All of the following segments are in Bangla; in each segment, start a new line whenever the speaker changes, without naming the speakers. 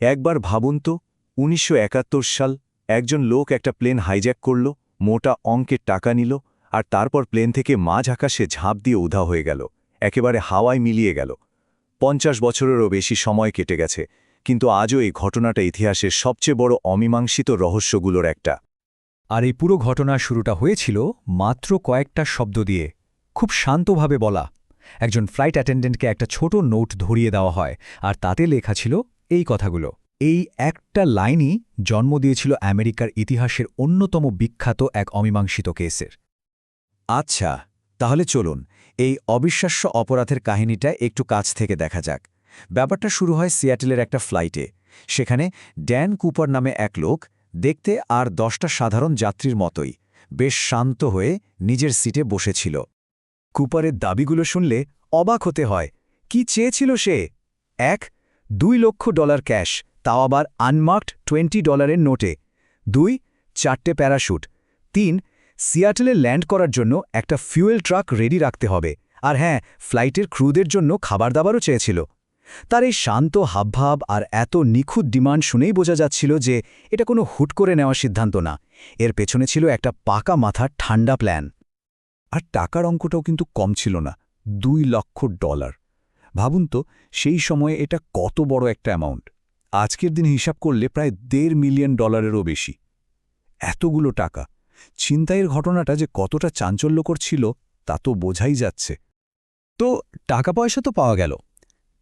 একবার ভাবুন তো, উনিশশো একাত্তর সাল একজন লোক একটা প্লেন হাইজ্যাক করল, মোটা অঙ্কের টাকা নিল, আর তারপর প্লেন থেকে মাঝ আকাশে ঝাঁপ দিয়ে উধা হয়ে গেল, একেবারে হাওয়ায় মিলিয়ে গেল। পঞ্চাশ বছরেরও বেশি সময় কেটে গেছে, কিন্তু আজও এই ঘটনাটা ইতিহাসের সবচেয়ে বড় অমীমাংসিত রহস্যগুলোর একটা।
আর এই পুরো ঘটনার শুরুটা হয়েছিল মাত্র কয়েকটা শব্দ দিয়ে, খুব শান্তভাবে বলা। একজন ফ্লাইট অ্যাটেন্ডেন্টকে একটা ছোট নোট ধরিয়ে দেওয়া হয়, আর তাতে লেখা ছিল এই কথাগুলো। এই একটা লাইনই জন্ম দিয়েছিল আমেরিকার ইতিহাসের অন্যতম বিখ্যাত এক অমীমাংসিত কেসের।
আচ্ছা তাহলে চলুন, এই অবিশ্বাস্য অপরাধের কাহিনীটা একটু কাছ থেকে দেখা যাক। ব্যাপারটা শুরু হয় সিয়াটেলের একটা ফ্লাইটে। সেখানে ড্যান কুপার নামে এক লোক দেখতে আর দশটা সাধারণ যাত্রীর মতোই, বেশ শান্ত হয়ে নিজের সিটে বসেছিল। কুপারের দাবিগুলো শুনলে অবাক হতে হয়, কি চেয়েছিল সে? এক দুই লক্ষ ডলার ক্যাশ, তাও আবার আনমার্কড টোয়েন্টি ডলারের নোটে। দুই, চারটে প্যারাশুট। তিন, সিয়াটেলে ল্যান্ড করার জন্য একটা ফিউয়েল ট্রাক রেডি রাখতে হবে। আর হ্যাঁ ফ্লাইটের ক্রুদের জন্য খাবার দাবারও চেয়েছিল। তার এই শান্ত হাবভাব আর এত নিখুঁত ডিমান্ড শুনেই বোঝা যাচ্ছিল যে এটা কোনো হুট করে নেওয়া সিদ্ধান্ত না। এর পেছনে ছিল একটা পাকা মাথার ঠান্ডা প্ল্যান।
আর টাকার অঙ্কটাও কিন্তু কম ছিল না। দুই লক্ষ ডলার। ভাবুন তো, সেই সময়ে এটা কত বড় একটা অ্যামাউন্ট আজকের দিন হিসাব করলে প্রায় দেড় মিলিয়ন ডলারেরও বেশি। এতগুলো টাকা। ছিনতাইয়ের ঘটনাটা যে কতটা চাঞ্চল্যকর ছিল, তা তো বোঝাই যাচ্ছে।
তো টাকা পয়সা তো পাওয়া গেল।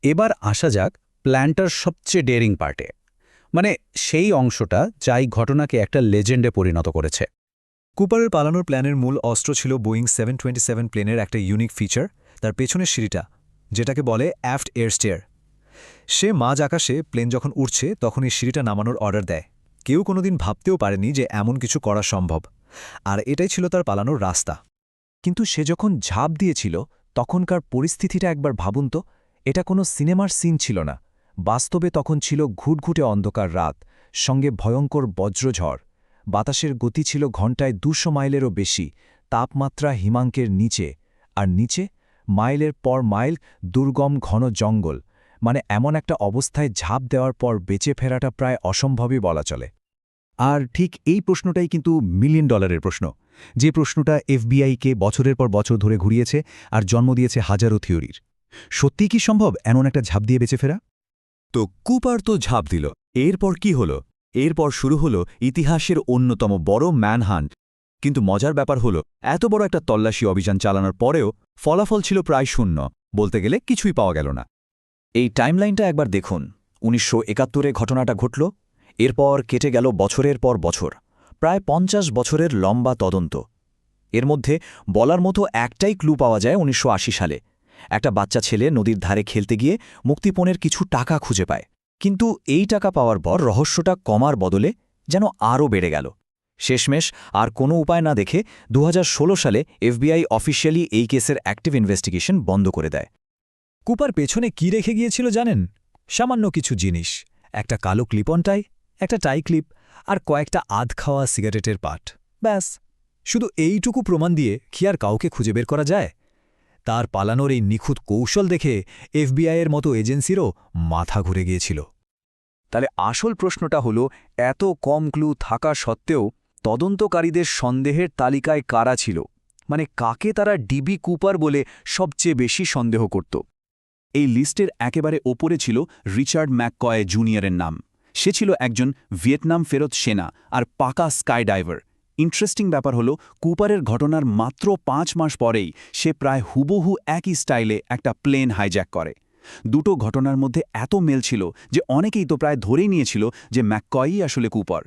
এবার আসা যাক প্ল্যানটার সবচেয়ে ডেরিং পার্টে মানে সেই অংশটা যাই ঘটনাকে একটা লেজেন্ডে পরিণত করেছে।
কুপারের পালানোর প্ল্যানের মূল অস্ত্র ছিল বোয়িং সেভেন প্লেনের একটা ইউনিক ফিচার তার পেছনের সিঁড়িটা যেটাকে বলে অ্যাফট এয়ারস্টেয়ার সে মাঝ আকাশে প্লেন যখন উঠছে তখন এই সিঁড়িটা নামানোর অর্ডার দেয়। কেউ কোনোদিন ভাবতেও পারেনি যে এমন কিছু করা সম্ভব। আর এটাই ছিল তার পালানোর রাস্তা।
কিন্তু সে যখন ঝাঁপ দিয়েছিল, তখনকার পরিস্থিতিটা একবার ভাবুন তো, এটা কোনো সিনেমার সিন ছিল না। বাস্তবে তখন ছিল ঘুটঘুটে অন্ধকার রাত, সঙ্গে ভয়ঙ্কর বজ্রঝড় বাতাসের গতি ছিল ঘণ্টায় দুশো মাইলেরও বেশি, তাপমাত্রা হিমাঙ্কের নিচে। আর নিচে মাইলের পর মাইল দুর্গম ঘন জঙ্গল মানে এমন একটা অবস্থায় ঝাঁপ দেওয়ার পর বেঁচে ফেরাটা প্রায় অসম্ভবই বলা চলে।
আর ঠিক এই প্রশ্নটাই কিন্তু মিলিয়ন ডলারের প্রশ্ন, যে প্রশ্নটা এফবিআইকে বছরের পর বছর ধরে ঘুরিয়েছে আর জন্ম দিয়েছে হাজারো থিওরির। সত্যি কি সম্ভব এমন একটা ঝাঁপ দিয়ে বেঁচে ফেরা?
তো কুপার তো ঝাঁপ দিল, এরপর কি হল? এরপর শুরু হল ইতিহাসের অন্যতম বড় ম্যানহান্ট। কিন্তু মজার ব্যাপার হল, এত বড় একটা তল্লাশি অভিযান চালানোর পরেও ফলাফল ছিল প্রায় শূন্য, বলতে গেলে কিছুই পাওয়া গেল না। এই টাইমলাইনটা একবার দেখুন। উনিশশো একাত্তরে ঘটনাটা ঘটল, এরপর কেটে গেল বছরের পর বছর, প্রায় পঞ্চাশ বছরের লম্বা তদন্ত। এর মধ্যে বলার মতো একটাই ক্লু পাওয়া যায় উনিশশো আশি সালে। একটা বাচ্চা ছেলে নদীর ধারে খেলতে গিয়ে মুক্তিপণের কিছু টাকা খুঁজে পায়। কিন্তু এই টাকা পাওয়ার পর রহস্যটা কমার বদলে যেন আরও বেড়ে গেল। শেষমেশ আর কোনো উপায় না দেখে দু হাজার ষোলো সালে এফবিআই অফিসিয়ালি এই কেসের অ্যাক্টিভ ইনভেস্টিগেশন বন্ধ করে দেয়।
কুপার পেছনে কি রেখে গিয়েছিল জানেন? সামান্য কিছু জিনিস। একটা কালো ক্লিপনটাই একটা টাই ক্লিপ আর কয়েকটা আধ খাওয়া সিগারেটের পাট। ব্যাস। শুধু এইটুকু প্রমাণ দিয়ে কি আর কাউকে খুঁজে বের করা যায়? তার পালানোর এই নিখুঁত কৌশল দেখে এফবিআইয়ের মতো এজেন্সিরও মাথা ঘুরে গিয়েছিল।
তাহলে আসল প্রশ্নটা হলো, এত কম ক্লু থাকা সত্ত্বেও তদন্তকারীদের সন্দেহের তালিকায় কারা ছিল? মানে কাকে তারা ডিবি কুপার বলে সবচেয়ে বেশি সন্দেহ করত? এই লিস্টের একেবারে ওপরে ছিল রিচার্ড ম্যাককয় জুনিয়রের নাম। সে ছিল একজন ভিয়েতনাম ফেরত সেনা আর পাকা স্কাইডাইভার। ইন্টারেস্টিং ব্যাপার হলো, কুপারের ঘটনার মাত্র পাঁচ মাস পরেই সে প্রায় হুবহু একই স্টাইলে একটা প্লেন হাইজ্যাক করে। দুটো ঘটনার মধ্যে এত মেল ছিল যে অনেকেই তো প্রায় ধরেই নিয়েছিল যে ম্যাককয়ই আসলে কুপার।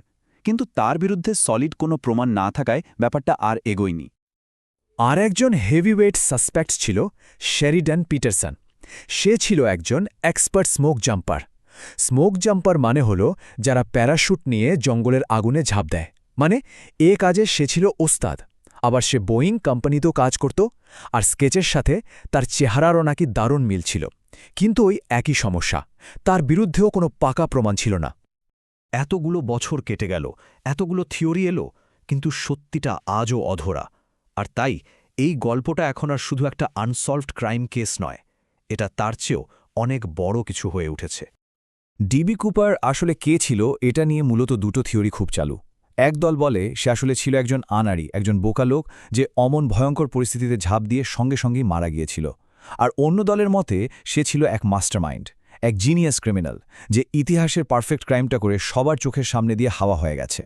কিন্তু তার বিরুদ্ধে সলিড কোনো প্রমাণ না থাকায় ব্যাপারটা আর এগোয়নি।
আর একজন হেভিওয়েট সাসপেক্ট ছিল শেরিডান পিটারসন সে ছিল একজন expert smoke jumper smoke jumper মানে হল যারা প্যারাশুট নিয়ে জঙ্গলের আগুনে ঝাঁপ দেয়। মানে এ কাজে সে ছিল ওস্তাদ, আবার সে বোয়িং কোম্পানিতেও কাজ করত, আর স্কেচের সাথে তার চেহারারও নাকি দারুণ মিল ছিল। কিন্তু ওই একই সমস্যা, তার বিরুদ্ধেও কোনো পাকা প্রমাণ ছিল না।
এতগুলো বছর কেটে গেল, এতগুলো থিওরি এলো, কিন্তু সত্যিটা আজও অধরা। আর তাই, এই গল্পটা এখন আর শুধু একটা আনসলভড ক্রাইম কেস নয়, এটা তার চেয়েও অনেক বড় কিছু হয়ে উঠেছে।
ডিবি কুপার আসলে কে ছিল এটা নিয়ে মূলত দুটো থিওরি খুব চালু। এক দল বলে সে আসলে ছিল একজন আনারি একজন বোকা লোক যে অমন ভয়ঙ্কর পরিস্থিতিতে ঝাঁপ দিয়ে সঙ্গে সঙ্গেই মারা গিয়েছিল। আর অন্য দলের মতে সে ছিল এক মাস্টারমাইন্ড। এক জিনিয়াস ক্রিমিনাল, যে ইতিহাসের পারফেক্ট ক্রাইমটা করে সবার চোখের সামনে দিয়ে হাওয়া হয়ে গেছে।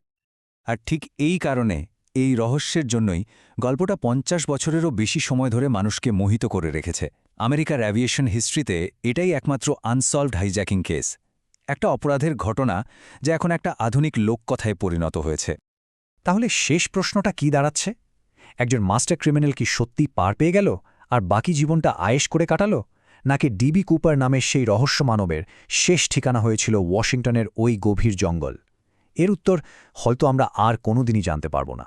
আর ঠিক এই কারণে, এই রহস্যের জন্যই গল্পটা পঞ্চাশ বছরেরও বেশি সময় ধরে মানুষকে মোহিত করে রেখেছে। আমেরিকার অ্যাভিয়েশন হিস্ট্রিতে এটাই একমাত্র আনসলভড হাইজ্যাকিং কেস। একটা অপরাধের ঘটনা যা এখন একটা আধুনিক লোককথায় পরিণত হয়েছে।
তাহলে শেষ প্রশ্নটা কি দাঁড়াচ্ছে? একজন মাস্টার ক্রিমিনাল কি সত্যি পার পেয়ে গেল? আর বাকি জীবনটা আয়েশ করে কাটালো? নাকি ডিবি কুপার নামের সেই রহস্য মানবের শেষ ঠিকানা হয়েছিল ওয়াশিংটনের ওই গভীর জঙ্গল? এর উত্তর হয়তো আমরা আর কোনোদিনই জানতে পারব না।